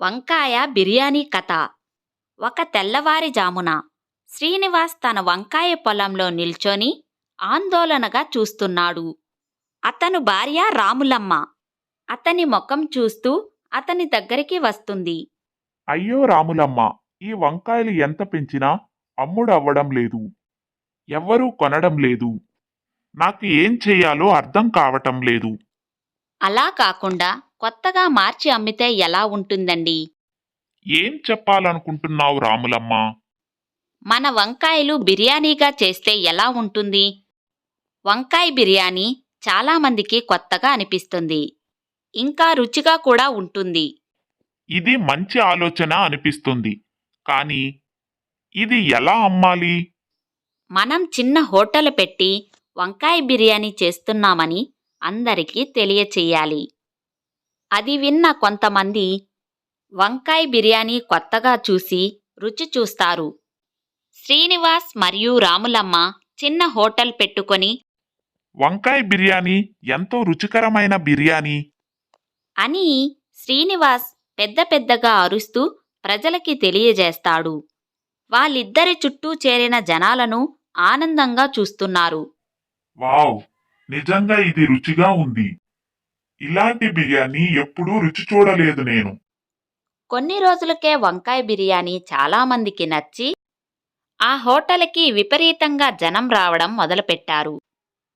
వంకాయ బిర్యానీ కథ. ఒక తెల్లవారిజామున శ్రీనివాస్ తన వంకాయ పొలంలో నిల్చొని ఆందోళనగా చూస్తున్నాడు. అతను భార్య రాములమ్మ. అతని ముఖం చూస్తూ అతని దగ్గరికి వస్తుంది. అయ్యో రాములమ్మ ఈ వంకాయలు ఎంత పెంచినా అమ్ముడవ్వడం లేదు. ఎవ్వరూ కొనడం లేదు. నాకు ఏం చేయాలో అర్థం కావటం లేదు. అలా కాకుండా కొత్తగా మార్చి అమ్మితే ఎలా ఉంటుందండి? ఏం చెప్పాలనుకుంటున్నావు రాములమ్మ? మన వంకాయలు బిర్యానీగా చేస్తే ఎలా ఉంటుంది? వంకాయ బిర్యానీ చాలామందికి కొత్తగా అనిపిస్తుంది. ఇంకా రుచిగా కూడా ఉంటుంది. ఇది మంచి ఆలోచన అనిపిస్తుంది. కానీ ఇది ఎలా అమ్మాలి? మనం చిన్న హోటల్ పెట్టి వంకాయ బిర్యానీ చేస్తున్నామని అందరికీ తెలియచేయాలి. అది విన్న కొంతమంది వంకాయ బిర్యానీ కొత్తగా చూసి రుచి చూస్తారు. శ్రీనివాస్ మరియు రాములమ్మ చిన్న హోటల్ పెట్టుకొని వంకాయ బిర్యానీ ఎంతో రుచికరమైన బిర్యానీ. అని శ్రీనివాస్ పెద్ద పెద్దగా అరుస్తూ ప్రజలకి తెలియజేస్తాడు. వాళ్ళిద్దరి చుట్టూ చేరిన జనాలను ఆనందంగా చూస్తున్నారు. వావ్! నిజంగా ఇది రుచిగా ఉంది. ఇలాంటి బిర్యానీ ఎప్పుడూ రుచి చూడలేదు నేను. కొన్ని రోజులకే వంకాయ బిర్యానీ చాలామందికి నచ్చి ఆ హోటల్కి విపరీతంగా జనం రావడం మొదలుపెట్టారు.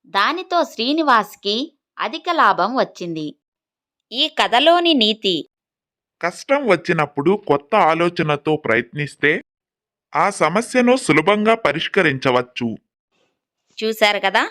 దానితో శ్రీనివాస్కి అధిక లాభం వచ్చింది. ఈ కథలోని నీతి. కష్టం వచ్చినప్పుడు కొత్త ఆలోచనతో ప్రయత్నిస్తే ఆ సమస్యను సులభంగా పరిష్కరించవచ్చు. చూశారు కదా?